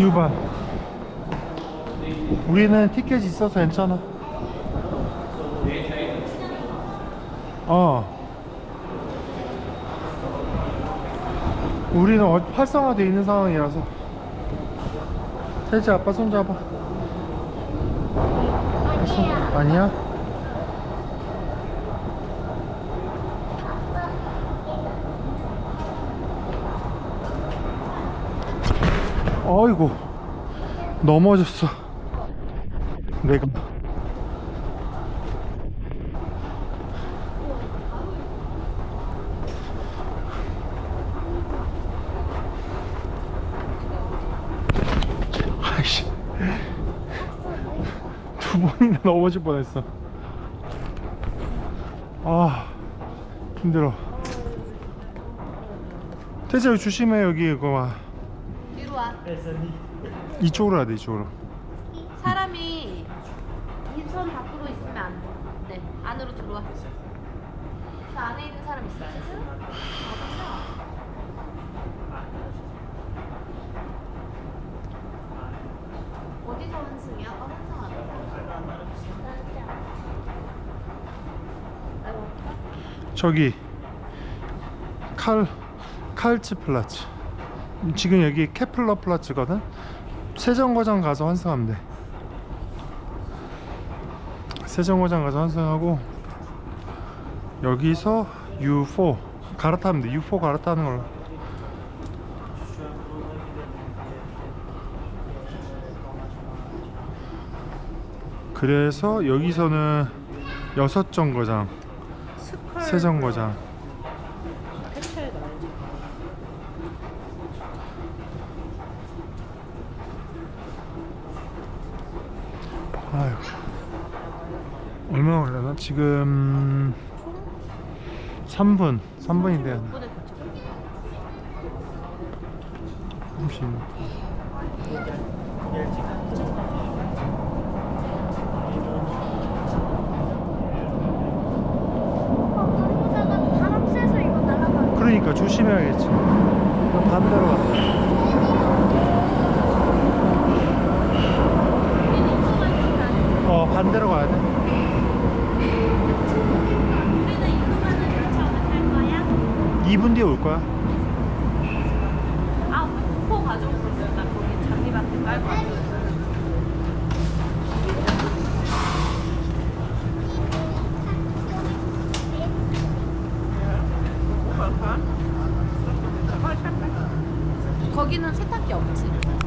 유반 우리는 티켓이 있어서 괜찮아. 어. 우리는 어- 활성화되어 있는 상황이라서. 태지 아빠 손 잡아. 손- 아니야? 어이구 넘어졌어. 내가. 아이씨. 두 번이나 넘어질 뻔했어. 아 힘들어. 태자 조심해 여기. 이거 봐 뒤로 와. 이쪽으로 해야 돼 이쪽으로 사람이 인선 밖으로 있으면 안 돼. 네, 안으로 들어와. 저 안에 있는 사람 있어. 어디서 환승이야? 어, 저기 칼 칼츠 플라츠 지금 여기 케플러 플라츠거든? 세정거장 가서 환승하면 돼. 세정거장 가서 환승하고 여기서 U4 갈아타면 돼. U4 갈아타는 걸로. 그래서 여기서는 여섯 정거장 세 정거장 아유 얼마나 걸려나? 지금 3분 3분이 돼야 돼 분에 거쳐. 36 그러다가 바람 쐬서 이거 날아가. 그러니까 조심해야겠지 그럼 반대로 가 어 반대로 가야 돼 우리는 이거만은 몇 차면 탈 거야? 2분 뒤에 올 거야 아, 우리 폭포 가져온 거 있어요. 나 거기 잔디밭에 깔고. 거기는 세탁기 없지.